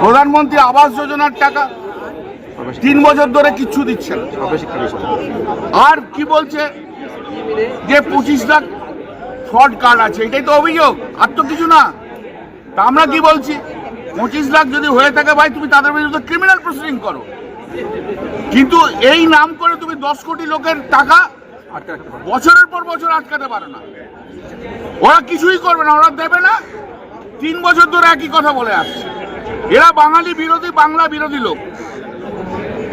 প্রধানমন্ত্রী আবাস যোজনার টাকা তিন বছর ধরে কিচ্ছু দিচ্ছে না। আর কি বলছে? যে পঁচিশ লাখ ফ্রড কার্ড আছে, এটাই তো অভিযোগ, আর তো কিছু না। তা আমরা কি বলছি? পঁচিশ লাখ যদি হয়ে থাকে ভাই, তুমি তাদের বিরুদ্ধে ক্রিমিনাল প্রসিডিং করো। কিন্তু এই নাম করে তুমি দশ কোটি লোকের টাকা বছরের পর বছর আটকাতে পারো না। ওরা কিছুই করবে না, ওরা দেবে না। তিন বছর ধরে একই কথা বলে আসছে। এরা বাঙালি বিরোধী বাংলা বিরোধী লোক।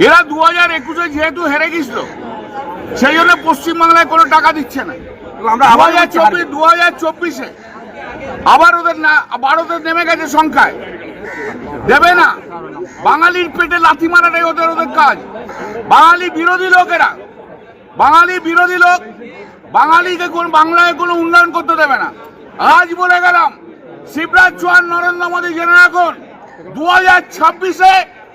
এরা দু হাজার একুশে যেহেতু হেরে গেছিল সেই জন্য পশ্চিমবাংলায় কোনো টাকা দিচ্ছে না। আমরা দু আবার হাজার চব্বিশ দু হাজার চব্বিশে আবার ওদের না আবার ওদের নেমে গেছে সংখ্যায়। দেবে না। বাঙালির পেটে লাথি মারাটাই ওদের ওদের কাজ। বাঙালি বিরোধী লোক এরা। বাঙালি বিরোধী লোক বাঙালিকে কোন বাংলায় কোনো উন্নয়ন করতে দেবে না। আজ বলে গেলাম শিবরাজ চৌহান নরেন্দ্র মোদী জেনে রাখুন দু হাজার ছাব্বিশে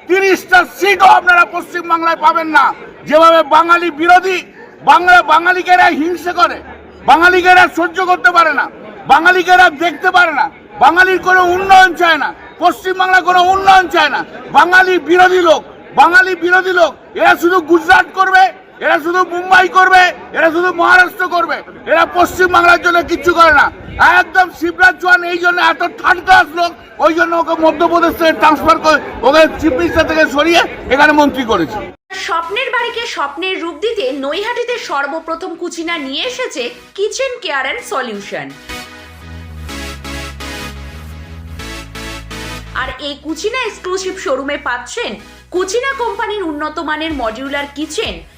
তিরিশটা সিটও আপনারা পশ্চিম বাংলায় পাবেন না। যেভাবে বাঙালি বিরোধী, বাংলা বাঙালিকে এরা হিংসে করে বাঙালিকে এরা সহ্য করতে পারে না বাঙালিকে এরা দেখতে পারে না, বাঙালির কোনো উন্নয়ন চায় না পশ্চিমবাংলা কোনো উন্নয়ন চায় না। বাঙালি বিরোধী লোক, বাঙালি বিরোধী লোক, এরা শুধু গুজরাট করবে এরা শুধু মুম্বাই করবে, এরা শুধু মহারাষ্ট্র করবে, এরা পশ্চিম বাংলার জন্য কিচ্ছু করে না। একদম শিবরাজ চৌহান এই জন্য এত থার্ড ক্লাস লোক, ওই জন্য ওকে মধ্যপ্রদেশ থেকে ট্রান্সফার করে ওকে চিফ মিনিস্টার থেকে সরিয়ে এখানে মন্ত্রী করেছে। স্বপ্নের বাড়িকে স্বপ্নের রূপ দিতে নৈহাটিতে সর্বপ্রথম কুচিনা নিয়ে এসেছে কিচেন কেয়ার অ্যান্ড সলিউশন আর এই কুচিনা এক্সক্লুসিভ শোরুমে পাচ্ছেন কুচিনা কোম্পানির উন্নত মানের modular kitchen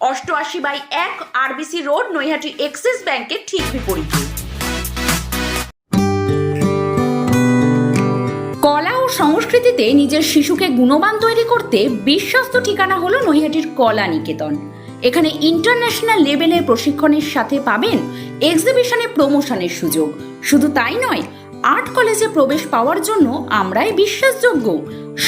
অষ্টআশি বাই এক আরবিসি রোড নৈহাটি এক্সিস ব্যাংকের ঠিক বিপরীতে। কলা ও সংস্কৃতিতে নিজের শিশুকে গুণবান তৈরি করতে বিশ্বস্ত ঠিকানা হলো নৈহাটির কলা নিকেতন। এখানে ইন্টারন্যাশনাল লেভেলের প্রশিক্ষণের সাথে পাবেন এক্সিবিশনে প্রমোশনের সুযোগ। শুধু তাই নয় আর্ট কলেজে প্রবেশ পাওয়ার জন্য আমরাই বিশ্বাসযোগ্য।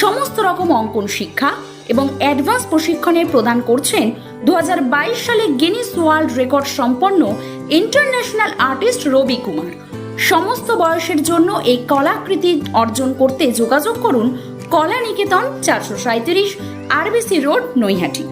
সমস্ত রকম অঙ্কন শিক্ষা এবং অ্যাডভান্স প্রশিক্ষণের প্রদান করছেন দু হাজার বাইশ সালে গিনিস ওয়ার্ল্ড রেকর্ড সম্পন্ন ইন্টারন্যাশনাল আর্টিস্ট রবি কুমার। সমস্ত বয়সের জন্য এই কলাকৃতি অর্জন করতে যোগাযোগ করুন কলা নিকেতন চারশো সাঁত্রিশ আরবিসি রোড, নৈহাটি।